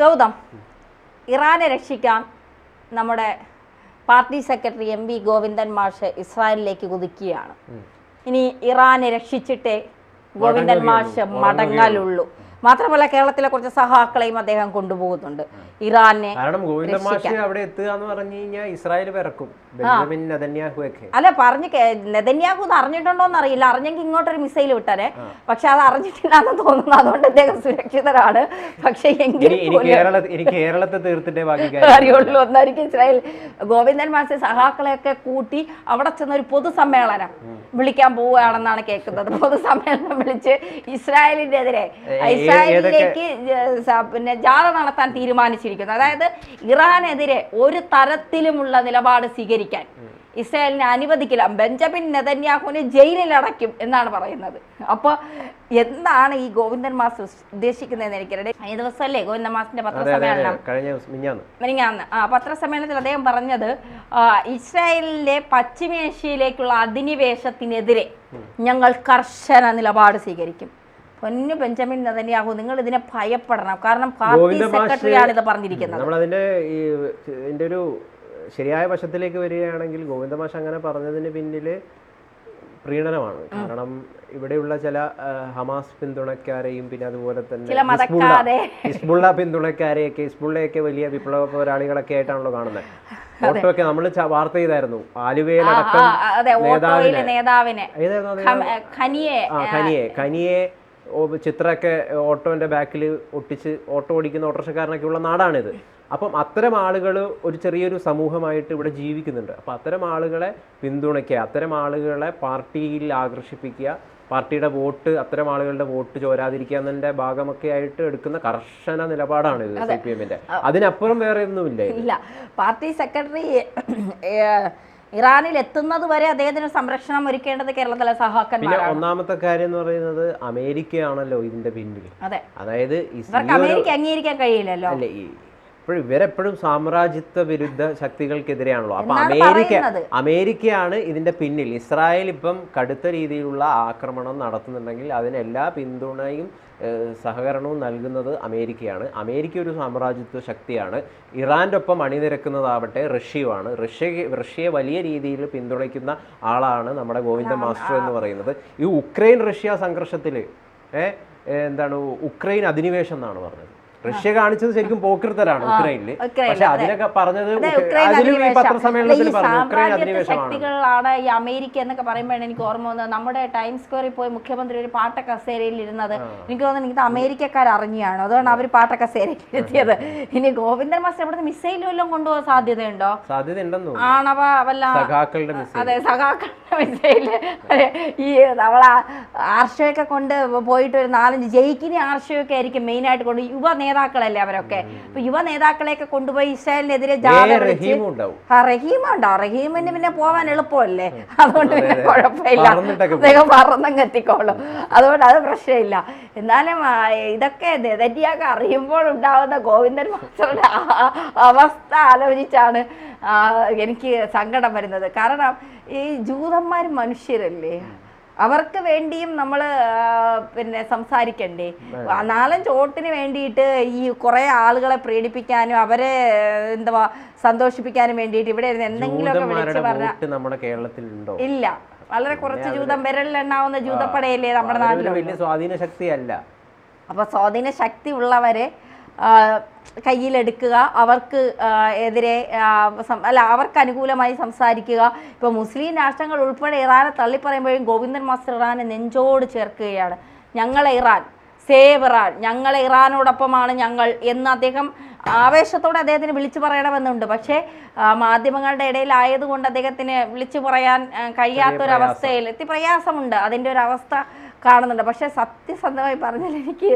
ഗൗതം ഇറാനെ രക്ഷിക്കാൻ നമ്മുടെ party secretary M V Govindan മാഷ് ഇസ്രായേലിലേക്ക് കുതിക്കുകയാണ്. ഇനി ഇറാനെ രക്ഷിച്ചിട്ടേ ഗോവിന്ദൻ മാഷ് മടങ്ങലുള്ളൂ. മാത്രമല്ല കേരളത്തിലെ കുറച്ച് സഹാക്കളെയും അദ്ദേഹം കൊണ്ടുപോകുന്നുണ്ട്. ഇറാനെ കാരണം ഗോവിന്ദ മാഷ് അവിടെ എത്തുക എന്ന് പറഞ്ഞു കഴിഞ്ഞാൽ ഇസ്രായേൽ പിറക്കും ബെഞ്ചമിൻ നെതന്യാഹു ഒക്കെ അല്ല പറഞ്ഞു നെതന്യാഹു ഇത് അറിഞ്ഞിട്ടുണ്ടോന്ന് അറിയില്ല അറിഞ്ഞെങ്കിൽ ഇങ്ങോട്ടൊരു മിസൈൽ വിട്ടാനെ. പക്ഷെ അത് അറിഞ്ഞിട്ടില്ലാന്ന് തോന്നുന്നു. അതുകൊണ്ട് അദ്ദേഹം സുരക്ഷിതരാണ്. പക്ഷെ എങ്കിലും കേരളത്തെ തീർത്തിന്റെ അറിയുള്ളൂ. ഒന്നായിരിക്കും ഇസ്രായേൽ ഗോവിന്ദൻ മാഷ് സഹാക്കളെയൊക്കെ കൂട്ടി അവിടെ ചെന്ന ഒരു പൊതുസമ്മേളനം വിളിക്കാൻ പോവുകയാണെന്നാണ് കേൾക്കുന്നത്. പൊതുസമ്മേളനം വിളിച്ച് ഇസ്രായേലിനെതിരെ ഇസ്രായേലിലേക്ക് പിന്നെ ജാഥ നടത്താൻ തീരുമാനിച്ചിരിക്കുന്നു. അതായത് ഇറാനെതിരെ ഒരു തരത്തിലുമുള്ള നിലപാട് സ്വീകരിക്കാൻ ഇസ്രായേലിനെ അനുവദിക്കില്ല. ബെഞ്ചമിൻ നെതന്യാഹുവിനെ ജയിലിൽ അടയ്ക്കും എന്നാണ് പറയുന്നത്. അപ്പോൾ എന്താണ് ഈ ഗോവിന്ദൻ മാസ് ഉദ്ദേശിക്കുന്നതെന്ന് എനിക്കറിയാം കഴിഞ്ഞ ദിവസമല്ലേ ഗോവിന്ദൻ മാസിന്റെ പത്രസമ്മേളനം? മിനിങ്ങാന്ന് ആ പത്രസമ്മേളനത്തിൽ അദ്ദേഹം പറഞ്ഞത് ഇസ്രായേലിന്റെ ഇസ്രായേലിലെ പശ്ചിമേഷ്യയിലേക്കുള്ള അധിനിവേശത്തിനെതിരെ ഞങ്ങൾ കർശന നിലപാട് സ്വീകരിക്കും. പൊന്നു ബെഞ്ചമിൻ നെതന്യാഹു നിങ്ങൾ ഇതിനെ ഭയപ്പെടണം. കാരണം പാർട്ടി സെക്രട്ടറിയാണ് ഇത് പറഞ്ഞിരിക്കുന്നത്. നമ്മളതിന്റെ ഈ ഇതിന്റെ ഒരു ശരിയായ വശത്തിലേക്ക് വരികയാണെങ്കിൽ ഗോവിന്ദമാഷ് അങ്ങനെ പറഞ്ഞതിന് പിന്നിൽ പ്രീണനമാണ്. കാരണം ഇവിടെയുള്ള ചില ഹമാസ് പിന്തുണക്കാരെയും പിന്നെ അതുപോലെ തന്നെ ഹിസ്ബുള്ള- പിന്തുണക്കാരെയൊക്കെ ഹിസ്ബുള്ളയൊക്കെ വലിയ വിപ്ലവ പോരാളികളൊക്കെ ആയിട്ടാണല്ലോ കാണുന്നത് ഫോട്ടോ ഒക്കെ നമ്മൾ വാർത്ത ചെയ്തായിരുന്നു. ആലുവയിലടക്കം നേതാവിനെ. ഖനിയെ ചിത്രമൊക്കെ ഓട്ടോന്റെ ബാക്കിൽ ഒട്ടിച്ച് ഓട്ടോ ഓടിക്കുന്ന ഓട്ടോറിക്ഷക്കാരനൊക്കെ ഉള്ള നാടാണിത്. അപ്പം അത്തരം ആളുകൾ ഒരു ചെറിയൊരു സമൂഹമായിട്ട് ഇവിടെ ജീവിക്കുന്നുണ്ട്. അപ്പം അത്തരം ആളുകളെ പിന്തുണയ്ക്കുക അത്തരം ആളുകളെ പാർട്ടിയിൽ ആകർഷിപ്പിക്കുക പാർട്ടിയുടെ വോട്ട് അത്തരം ആളുകളുടെ വോട്ട് ചോരാതിരിക്കുക എന്നതിന്റെ ഭാഗമൊക്കെ ആയിട്ട് എടുക്കുന്ന കർശന നിലപാടാണ് ഇത് സി പി എമ്മിന്റെ അതിനപ്പുറം വേറെ ഒന്നുമില്ല ഇല്ല. പാർട്ടി സെക്രട്ടറി ഇറാനിൽ എത്തുന്നത് വരെ അദ്ദേഹത്തിന് സംരക്ഷണം ഒരുക്കേണ്ടത് കേരളത്തിലെ സഹാക്കന്മാർ ഒന്നാമത്തെ കാര്യം എന്ന് പറയുന്നത് അമേരിക്കയാണല്ലോ ഇതിന്റെ പിന്നിൽ. അതെ. അതായത് അമേരിക്ക അംഗീകരിക്കാൻ കഴിയില്ലല്ലോ. ഇപ്പോഴും ഇവരെപ്പോഴും സാമ്രാജ്യത്വ വിരുദ്ധ ശക്തികൾക്കെതിരെയാണല്ലോ. അപ്പൊ അമേരിക്ക അമേരിക്കയാണ് ഇതിന്റെ പിന്നിൽ. ഇസ്രായേൽ ഇപ്പം കടുത്ത രീതിയിലുള്ള ആക്രമണം നടത്തുന്നുണ്ടെങ്കിൽ അതിന് എല്ലാ പിന്തുണയും സഹകരണവും നൽകുന്നത് അമേരിക്കയാണ്. അമേരിക്ക ഒരു സാമ്രാജ്യത്വ ശക്തിയാണ്. ഇറാന്റെ ഒപ്പം അണിനിരക്കുന്നതാവട്ടെ റഷ്യയുമാണ്. റഷ്യ റഷ്യയെ വലിയ രീതിയിൽ പിന്തുണയ്ക്കുന്ന ആളാണ് നമ്മുടെ ഗോവിന്ദ മാസ്റ്റർ എന്ന് പറയുന്നത്. ഈ ഉക്രൈൻ റഷ്യ സംഘർഷത്തിൽ എന്താണ് ഉക്രൈൻ അധിനിവേശം എന്നാണ് പറഞ്ഞത്. റഷ്യ കാണിച്ചത് ശരിക്കും പോക്കൃത്തരാണ് ഉക്രൈനിൽ പക്ഷെ അതിനൊക്കെ പറഞ്ഞത് ാണ് അതിലും ഈ അധിനിവേശം. പത്രസമ്മേളനത്തിൽ അല്ല, പറഞ്ഞു ഉക്രൈൻ അധിനിവേശമാണ്. ശക്തികളാണ് ഈ അമേരിക്ക എന്നൊക്കെ പറയുമ്പോഴാണ് എനിക്ക് ഓർമ്മ വന്നത്. നമ്മുടെ ടൈം സ്ക്വയറിൽ പോയി മുഖ്യമന്ത്രി ഒരു പാട്ട കസേരയിൽ ഇരുന്നത് എനിക്ക് തോന്നുന്നു എനിക്ക് അമേരിക്കക്കാർ അറിഞ്ഞാണ് അതുകൊണ്ട് അവർ പാട്ട കസേരയിൽ ഇരുത്തിയത് ഇനി ഗോവിന്ദൻ മാസ്റ്റർ ഇവിടുന്ന് മിസൈൽ വല്ലതും കൊണ്ടുപോകാൻ സാധ്യതയുണ്ടോ? സാധ്യത ഉണ്ടെന്ന് തോന്നുന്നു ആണവ വല്ല അതെ സഖാക്കളുടെ മിസൈൽ ഈ നമ്മളെ ആർഷയൊക്കെ കൊണ്ട് പോയിട്ട് ഒരു നാലഞ്ച് ജയിക്കിനി ആർഷയൊക്കെ ആയിരിക്കും മെയിൻ ആയിട്ട് കൊണ്ട്. യുവ നേതാക്കളല്ലേ അവരൊക്കെ? അപ്പൊ യുവ നേതാക്കളെയൊക്കെ കൊണ്ടുപോയി ഇസ്രായേലിനെതിരെ റഹീമുണ്ടോ റഹീമും ഉണ്ടാവും റഹീമിന് പിന്നെ പോവാൻ എളുപ്പമല്ലേ? അതുകൊണ്ട് പിന്നെ കുഴപ്പമില്ല. അദ്ദേഹം പറന്നങ്ങ് എത്തിക്കോളും അതുകൊണ്ട് അത് പ്രശ്നമില്ല. എന്നാലും ഇതൊക്കെ നെതന്യാക്ക് അറിയുമ്പോൾ ഉണ്ടാവുന്ന ഗോവിന്ദൻ മാസ്റ്ററുടെ അവസ്ഥ ആലോചിച്ചാണ് എനിക്ക് സങ്കടം വരുന്നത്. കാരണം ഈ ജൂതന്മാർ മനുഷ്യരല്ലേ? അവർക്ക് വേണ്ടിയും നമ്മൾ പിന്നെ സംസാരിക്കണ്ടേ? നാലഞ്ച് വോട്ടിന് വേണ്ടിയിട്ട് ഈ കുറെ ആളുകളെ പ്രീണിപ്പിക്കാനും അവരെ എന്താ എന്തുവാ സന്തോഷിപ്പിക്കാനും വേണ്ടിയിട്ട് ഇവിടെ ഇരുന്ന് എന്തെങ്കിലുമൊക്കെ വിളിച്ച് നമ്മുടെ കേരളത്തിലുണ്ടോ? ഇല്ല. വളരെ കുറച്ച് ജൂതം വിരലിലെണ്ണാവുന്ന ജൂതപ്പടയല്ലേ നമ്മുടെ നാട്ടിൽ വലിയ സ്വാധീന ശക്തിയല്ല അപ്പൊ സ്വാധീന ശക്തി ഉള്ളവരെ കയ്യിലെടുക്കുക അവർക്ക് എതിരെ അല്ല അവർക്ക് അനുകൂലമായി സംസാരിക്കുക. ഇപ്പോൾ മുസ്ലിം രാഷ്ട്രങ്ങൾ ഉൾപ്പെടെ ഇറാനെ തള്ളിപ്പറയുമ്പോഴും ഗോവിന്ദൻ മാസ്റ്റർ ഇറാനെ നെഞ്ചോട് ചേർക്കുകയാണ്. ഞങ്ങളെ ഇറാൻ സേവ് ഇറാൻ ഞങ്ങളെ ഇറാനോടൊപ്പമാണ് ഞങ്ങൾ എന്ന് അദ്ദേഹം ആവേശത്തോടെ അദ്ദേഹത്തിന് വിളിച്ചു പറയണമെന്നുണ്ട്. പക്ഷേ മാധ്യമങ്ങളുടെ ഇടയിലായതുകൊണ്ട് അദ്ദേഹത്തിന് വിളിച്ചു പറയാൻ കഴിയാത്തൊരവസ്ഥയിൽ എത്തി പ്രയാസമുണ്ട് അതിന്റെ ഒരു അവസ്ഥ കാണുന്നുണ്ട്. പക്ഷെ സത്യസന്ധമായി പറഞ്ഞാൽ എനിക്ക്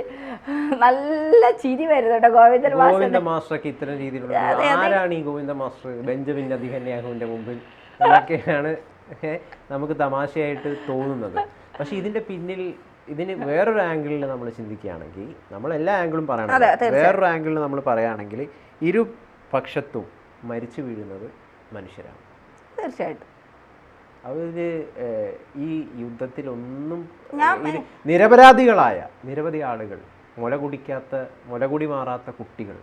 നല്ല ചിരി വരുന്നുണ്ട് ഗോവിന്ദൻ ഗോവിന്ദ മാസ്റ്റർക്ക് ഇത്തരം രീതിയിലുള്ള ആരാണ് ഈ ഗോവിന്ദ മാസ്റ്റർ? ബെഞ്ചമിൻ അധികന്യാഹുവിന്റെ മുമ്പിൽ അതൊക്കെയാണ് നമുക്ക് തമാശയായിട്ട് തോന്നുന്നത്. പക്ഷെ ഇതിന്റെ പിന്നിൽ ഇതിന് വേറൊരു ആംഗിളിൽ നമ്മൾ ചിന്തിക്കുകയാണെങ്കിൽ നമ്മൾ എല്ലാ ആംഗിളും പറയണം. വേറൊരു ആംഗിളിൽ നമ്മൾ പറയുകയാണെങ്കിൽ ഇരു പക്ഷത്തും മരിച്ചു വീഴുന്നത് മനുഷ്യരാണ്. തീർച്ചയായിട്ടും. അവർ ഈ യുദ്ധത്തിലൊന്നും നിരപരാധികളായ നിരവധി ആളുകൾ മുല കുടിക്കാത്ത മുല കുടി മാറാത്ത കുട്ടികൾ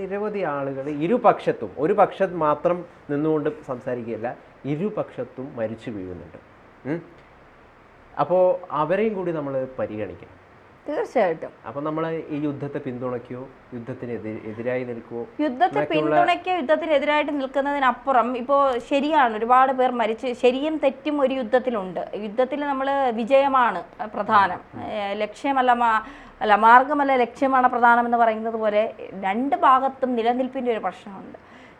നിരവധി ആളുകൾ ഇരുപക്ഷത്തും ഒരു പക്ഷത്ത് മാത്രം നിന്നുകൊണ്ട് സംസാരിക്കുകയല്ല ഇരുപക്ഷത്തും മരിച്ചു വീഴുന്നുണ്ട്. അപ്പോൾ അവരെയും കൂടി നമ്മൾ പരിഗണിക്കണം. തീർച്ചയായിട്ടും. അപ്പൊ നമ്മൾ ഈ യുദ്ധത്തെ പിന്തുണയ്ക്കോ? യുദ്ധത്തിന് എതിരെ എതിരായി നിൽക്കുവോ? യുദ്ധത്തെ പിന്തുണയ്ക്കോ? യുദ്ധത്തിനെതിരായിട്ട് നിൽക്കുന്നതിനപ്പുറം ഇപ്പോൾ ശരിയാണ് ഒരുപാട് പേർ മരിച്ച് ശരിയും തെറ്റും ഒരു യുദ്ധത്തിലുണ്ട്. യുദ്ധത്തിൽ നമ്മൾ വിജയമാണ് പ്രധാനം. ലക്ഷ്യമല്ല അല്ല മാർഗമല്ല ലക്ഷ്യമാണ് പ്രധാനം എന്ന് പറയുന്നത് പോലെ രണ്ട് ഭാഗത്തും നിലനിൽപ്പിന്റെ ഒരു പ്രശ്നമുണ്ട്.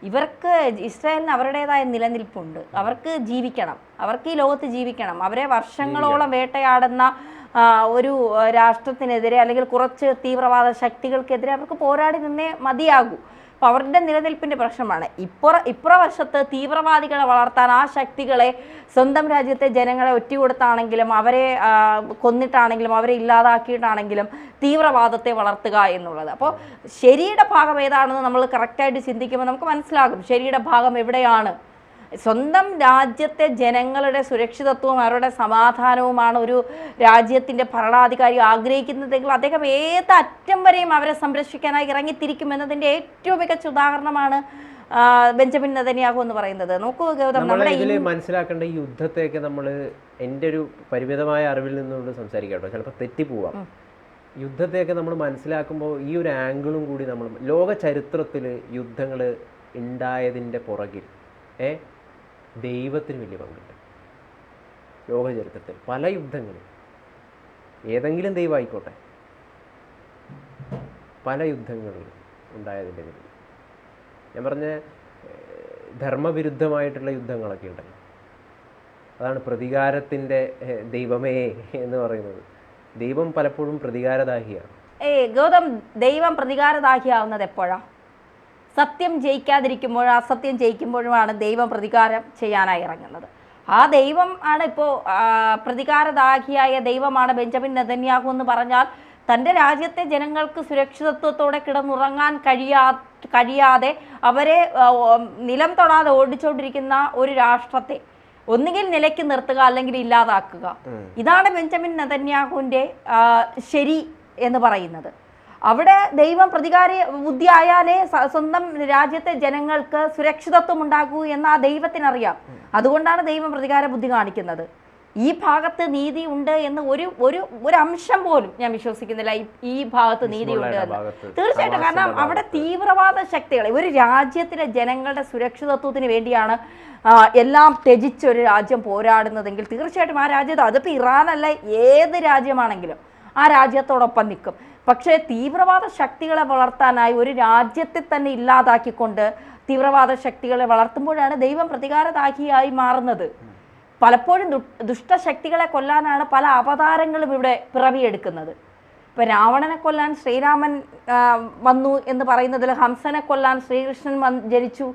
ഇവർക്ക് ഇസ്രായേലിന് അവരുടേതായ നിലനിൽപ്പുണ്ട്. അവർക്ക് ജീവിക്കണം. അവർക്ക് ഈ ലോകത്ത് ജീവിക്കണം. അവരെ വർഷങ്ങളോളം വേട്ടയാടുന്ന ഒരു രാഷ്ട്രത്തിനെതിരെ അല്ലെങ്കിൽ കുറച്ച് തീവ്രവാദ ശക്തികൾക്കെതിരെ അവർക്ക് പോരാടി നിന്നേ മതിയാകൂ. അപ്പോൾ അവരുടെ നിലനിൽപ്പിന്റെ പ്രശ്നമാണ്. ഇപ്പുറ ഇപ്പുറവശത്ത് തീവ്രവാദികളെ വളർത്താൻ ആ ശക്തികളെ സ്വന്തം രാജ്യത്തെ ജനങ്ങളെ ഒറ്റുകൊടുത്താണെങ്കിലും അവരെ കൊന്നിട്ടാണെങ്കിലും അവരെ ഇല്ലാതാക്കിയിട്ടാണെങ്കിലും തീവ്രവാദത്തെ വളർത്തുക എന്നുള്ളത്. അപ്പോൾ ശരിയുടെ ഭാഗം ഏതാണെന്ന് നമ്മൾ കറക്റ്റായിട്ട് ചിന്തിക്കുമ്പോൾ നമുക്ക് മനസ്സിലാകും. ശരിയുടെ ഭാഗം എവിടെയാണ്? സ്വന്തം രാജ്യത്തെ ജനങ്ങളുടെ സുരക്ഷിതത്വവും അവരുടെ സമാധാനവുമാണ് ഒരു രാജ്യത്തിന്റെ ഭരണാധികാരി ആഗ്രഹിക്കുന്നതെങ്കിൽ അദ്ദേഹം ഏത് അറ്റം വരെയും അവരെ സംരക്ഷിക്കാനായി ഇറങ്ങിത്തിരിക്കും എന്നതിന്റെ ഏറ്റവും മികച്ച ഉദാഹരണമാണ് ബെഞ്ചമിൻ നദനിയാഹു എന്ന് പറയുന്നത്. നോക്കൂ ഗൗതം നമ്മുടെ ഇതിൽ മനസ്സിലാക്കേണ്ട ഈ യുദ്ധത്തെയൊക്കെ നമ്മൾ എന്റെ ഒരു പരിമിതമായ അറിവിൽ നിന്നുകൊണ്ട് സംസാരിക്കാം കേട്ടോ ചിലപ്പോൾ തെറ്റിപ്പോവാം യുദ്ധത്തെയൊക്കെ നമ്മൾ മനസ്സിലാക്കുമ്പോൾ ഈ ഒരു ആംഗിളും കൂടി നമ്മൾ ലോക ചരിത്രത്തിൽ യുദ്ധങ്ങൾ ഉണ്ടായതിന്റെ പുറകിൽ ഏ? ദൈവത്തിന് വലിയ പങ്കുണ്ട്. ലോകചരിത്രത്തിൽ പല യുദ്ധങ്ങളും. ഏതെങ്കിലും ദൈവമായിക്കോട്ടെ പല യുദ്ധങ്ങളും ഉണ്ടായതിന്റെ പേരിൽ ഞാൻ പറഞ്ഞ ധർമ്മവിരുദ്ധമായിട്ടുള്ള യുദ്ധങ്ങളൊക്കെ ഉണ്ടല്ലോ. അതാണ് പ്രതികാരത്തിന്റെ ദൈവമേ എന്ന് പറയുന്നത്. ദൈവം പലപ്പോഴും പ്രതികാരദാഹിയാണ്. ഏ ഗൗതം ദൈവം പ്രതികാരദാഹിയാവുന്നത് എപ്പോഴാ? സത്യം ജയിക്കാതിരിക്കുമ്പോൾ അസത്യം ജയിക്കുമ്പോഴുമാണ് ദൈവം പ്രതികാരം ചെയ്യാനായി ഇറങ്ങുന്നത്. ആ ദൈവം ആണ് ഇപ്പോൾ പ്രതികാരദാഹിയായ ദൈവമാണ് ബെഞ്ചമിൻ നെതന്യാഹു എന്ന് പറഞ്ഞാൽ തന്റെ രാജ്യത്തെ ജനങ്ങൾക്ക് സുരക്ഷിതത്വത്തോടെ കിടന്നുറങ്ങാൻ കഴിയാ കഴിയാതെ അവരെ നിലം തൊടാതെ ഓടിച്ചുകൊണ്ടിരിക്കുന്ന ഒരു രാഷ്ട്രത്തെ ഒന്നുകിൽ നിലയ്ക്ക് നിർത്തുക അല്ലെങ്കിൽ ഇല്ലാതാക്കുക. ഇതാണ് ബെഞ്ചമിൻ നെതന്യാഹുവിന്റെ ശരി എന്ന് പറയുന്നത്. അവിടെ ദൈവം പ്രതികാര ബുദ്ധി ആയാലേ സ്വന്തം രാജ്യത്തെ ജനങ്ങൾക്ക് സുരക്ഷിതത്വം ഉണ്ടാകൂ എന്ന് ആ ദൈവത്തിനറിയാം. അതുകൊണ്ടാണ് ദൈവം പ്രതികാര ബുദ്ധി കാണിക്കുന്നത്. ഈ ഭാഗത്ത് നീതി ഉണ്ട് എന്ന് ഒരു ഒരു ഒരു അംശം പോലും ഞാൻ വിശ്വസിക്കുന്നില്ല. ഈ- ഭാഗത്ത് നീതി ഉണ്ട് എന്ന്. തീർച്ചയായിട്ടും. കാരണം അവിടെ തീവ്രവാദ ശക്തികൾ ഒരു രാജ്യത്തിലെ ജനങ്ങളുടെ സുരക്ഷിതത്വത്തിന് വേണ്ടിയാണ് എല്ലാം ത്യജിച്ചൊരു രാജ്യം പോരാടുന്നതെങ്കിൽ തീർച്ചയായിട്ടും ആ രാജ്യത്ത് അതിപ്പോൾ ഇറാനല്ല ഏത് രാജ്യമാണെങ്കിലും ആ രാജ്യത്തോടൊപ്പം നിൽക്കും. പക്ഷേ തീവ്രവാദ ശക്തികളെ വളർത്താനായി ഒരു രാജ്യത്തെ തന്നെ ഇല്ലാതാക്കിക്കൊണ്ട് തീവ്രവാദ ശക്തികളെ വളർത്തുമ്പോഴാണ് ദൈവം പ്രതികാരദാഹിയായി മാറുന്നത്. പലപ്പോഴും ദുഷ്ടശക്തികളെ കൊല്ലാനാണ് പല അവതാരങ്ങളും ഇവിടെ പിറവിയെടുക്കുന്നത്. ഇപ്പം രാവണനെ കൊല്ലാൻ ശ്രീരാമൻ വന്നു എന്ന് പറയുന്നതിൽ ഹംസനെ കൊല്ലാൻ ശ്രീകൃഷ്ണൻ വന്ന് ജനിച്ചു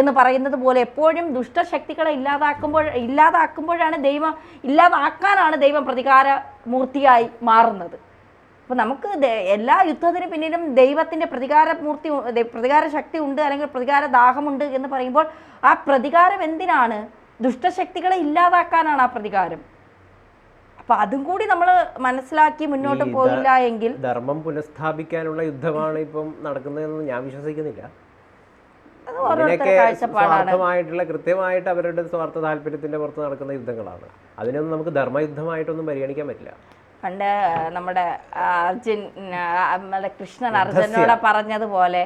എന്ന് പറയുന്നത് പോലെ എപ്പോഴും ദുഷ്ടശക്തികളെ ഇല്ലാതാക്കുമ്പോൾ ഇല്ലാതാക്കുമ്പോഴാണ് ദൈവം ഇല്ലാതാക്കാനാണ് ദൈവം പ്രതികാര മൂർത്തിയായി മാറുന്നത്. അപ്പോൾ നമുക്ക് എല്ലാ യുദ്ധത്തിന് പിന്നിലും ദൈവത്തിന്റെ പ്രതികാര മൂർത്തി പ്രതികാര ശക്തി ഉണ്ട് അല്ലെങ്കിൽ പ്രതികാര ദാഹമുണ്ട് എന്ന് പറയുമ്പോൾ ആ പ്രതികാരം എന്തിനാണ്? ദുഷ്ടശക്തികളെ ഇല്ലാതാക്കാനാണ് ആ പ്രതികാരം. അപ്പൊ അതും കൂടി നമ്മൾ മനസ്സിലാക്കി മുന്നോട്ട് പോയില്ല എങ്കിൽ ധർമ്മം പുനഃസ്ഥാപിക്കാനുള്ള യുദ്ധമാണ് ഇപ്പം നടക്കുന്നതെന്ന് ഞാൻ വിശ്വസിക്കുന്നില്ല. സ്വാർത്ഥമായിട്ടുള്ള കൃത്യമായിട്ട് അവരുടെ സ്വാർത്ഥ താല്പര്യത്തിന്റെ പുറത്ത് നടക്കുന്ന യുദ്ധങ്ങളാണ്. അതിനൊന്നും നമുക്ക് ധർമ്മയുദ്ധമായിട്ടൊന്നും പരിഗണിക്കാൻ പറ്റില്ല. പണ്ട് നമ്മുടെ അർജുൻ നമ്മുടെ കൃഷ്ണൻ അർജുനോട് പറഞ്ഞതുപോലെ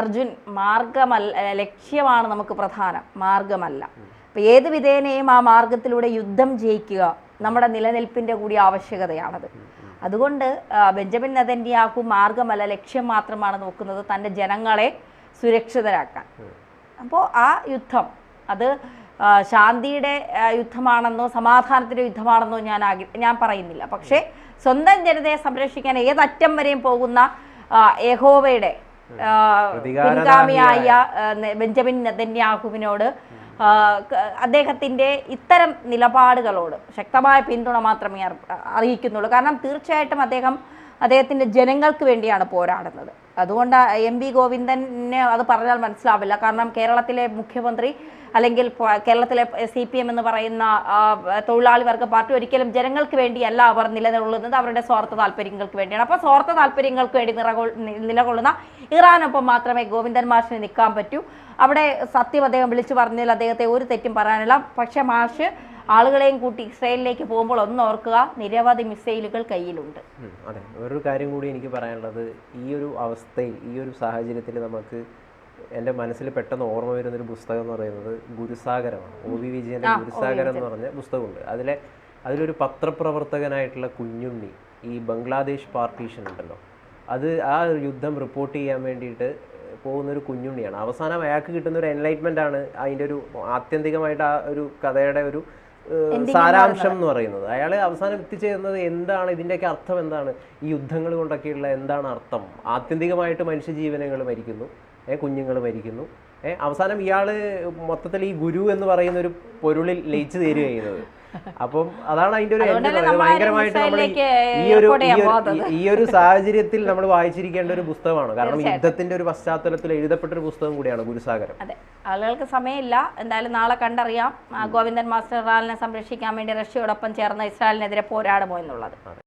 അർജുൻ മാർഗമല്ല ലക്ഷ്യമാണ് നമുക്ക് പ്രധാനം മാർഗമല്ല. അപ്പൊ ഏത് വിധേനയും ആ മാർഗത്തിലൂടെ യുദ്ധം ജയിക്കുക നമ്മുടെ നിലനിൽപ്പിന്റെ കൂടി ആവശ്യകതയാണത്. അതുകൊണ്ട് ബെഞ്ചമിൻ നദന്യാഹു മാർഗമല്ല ലക്ഷ്യം മാത്രമാണ് നോക്കുന്നത് തന്റെ ജനങ്ങളെ സുരക്ഷിതരാക്കാൻ. അപ്പോൾ ആ യുദ്ധം അത് ശാന്തിയുടെ യുദ്ധമാണെന്നോ സമാധാനത്തിന്റെ യുദ്ധമാണെന്നോ ഞാൻ ഞാൻ പറയുന്നില്ല. പക്ഷേ സ്വന്തം ജനതയെ സംരക്ഷിക്കാൻ ഏതറ്റം വരെയും പോകുന്ന യഹോവയുടെ പിൻഗാമിയായ ബെഞ്ചമിൻ നെതന്യാഹുവിനോട് അദ്ദേഹത്തിന്റെ അദ്ദേഹത്തിന്റെ ഇത്തരം നിലപാടുകളോട് ശക്തമായ പിന്തുണ മാത്രമേ അറിയിക്കുന്നുള്ളൂ. കാരണം തീർച്ചയായിട്ടും അദ്ദേഹം അദ്ദേഹത്തിന്റെ ജനങ്ങൾക്ക് വേണ്ടിയാണ് പോരാടുന്നത്. അതുകൊണ്ട് എം വി ഗോവിന്ദനെ അത് പറഞ്ഞാൽ മനസ്സിലാവില്ല. കാരണം കേരളത്തിലെ മുഖ്യമന്ത്രി അല്ലെങ്കിൽ കേരളത്തിലെ സി പി എം എന്ന് പറയുന്ന തൊഴിലാളി വർഗ പാർട്ടി ഒരിക്കലും ജനങ്ങൾക്ക് വേണ്ടിയല്ല അവർ നിലനിൽക്കുന്നത് അവരുടെ സ്വാർത്ഥ താല്പര്യങ്ങൾക്ക് വേണ്ടിയാണ്. അപ്പോൾ സ്വാർത്ഥ താല്പര്യങ്ങൾക്ക് വേണ്ടി നിറകൊ- നിലകൊള്ളുന്ന ഇറാനൊപ്പം മാത്രമേ ഗോവിന്ദൻ മാഷിന് നിൽക്കാൻ പറ്റൂ. അവിടെ സത്യം അദ്ദേഹം വിളിച്ചു പറഞ്ഞതിൽ അദ്ദേഹത്തെ ഒരു തെറ്റും പറയാനില്ല. പക്ഷേ മാഷ് ആളുകളെയും കൂട്ടി ഇസ്രയേലിലേക്ക് പോകുമ്പോൾ ഒന്ന് ഓർക്കുക നിരവധി മിസൈലുകൾ കയ്യിലുണ്ട്. അതെ. വേറൊരു കാര്യം കൂടി എനിക്ക് പറയാനുള്ളത് ഈ ഒരു അവസ്ഥയിൽ ഈ ഒരു സാഹചര്യത്തിൽ നമുക്ക് എന്റെ മനസ്സിൽ പെട്ടെന്ന് ഓർമ്മ വരുന്നൊരു പുസ്തകം എന്ന് പറയുന്നത് ഗുരുസാഗരമാണ്. ഒ വി വിജയന്റെ ഗുരുസാഗരം എന്ന് പറഞ്ഞ പുസ്തകമുണ്ട്. അതിലെ അതിലൊരു പത്രപ്രവർത്തകനായിട്ടുള്ള കുഞ്ഞുണ്ണി ഈ ബംഗ്ലാദേശ് പാർട്ടീഷൻ ഉണ്ടല്ലോ. അത് ആ യുദ്ധം റിപ്പോർട്ട് ചെയ്യാൻ വേണ്ടിയിട്ട് പോകുന്നൊരു കുഞ്ഞുണ്ണിയാണ്. അവസാനം അയാൾക്ക് കിട്ടുന്ന ഒരു എൻലൈറ്റ്മെന്റ് ആണ് അതിന്റെ ഒരു ആത്യന്തികമായിട്ട് ആ ഒരു കഥയുടെ ഒരു സാരാംശം എന്ന് പറയുന്നത്. അയാൾ അവസാനം എത്തിച്ചേരുന്നത് എന്താണ്? ഇതിന്റെയൊക്കെ അർത്ഥം എന്താണ്? ഈ യുദ്ധങ്ങൾ കൊണ്ടൊക്കെയുള്ള എന്താണ് അർത്ഥം? ആത്യന്തികമായിട്ട് മനുഷ്യജീവനങ്ങൾ മരിക്കുന്നു. ഏഹ് കുഞ്ഞുങ്ങൾ മരിക്കുന്നു. ഏഹ് അവസാനം ഇയാൾ മൊത്തത്തിൽ ഈ ഗുരു എന്ന് പറയുന്ന ഒരു പൊരുളിൽ ലയിച്ചു തീരുകയാണ് ചെയ്യുന്നത്. അപ്പം അതാണ് അതിന്റെ ഒരു ഭയങ്കരമായിട്ട് നമ്മൾ ഈ ഒരു ഈ ഒരു- സാഹചര്യത്തിൽ നമ്മൾ വായിച്ചിരിക്കേണ്ട ഒരു പുസ്തകമാണ്. കാരണം യുദ്ധത്തിന്റെ ഒരു പശ്ചാത്തലത്തിൽ എഴുതപ്പെട്ട ഒരു പുസ്തകം കൂടിയാണ് ഗുരുസാഗരം. അതെ. ആളുകൾക്ക് സമയമില്ല. എന്തായാലും നാളെ കണ്ടറിയാം. ഗോവിന്ദൻ മാസ്റ്റർ റാലിനെ സംരക്ഷിക്കാൻ വേണ്ടി റഷ്യയോടൊപ്പം ചേർന്ന് ഇസ്രായേലിനെതിരെ പോരാടുമോ എന്നുള്ളത്.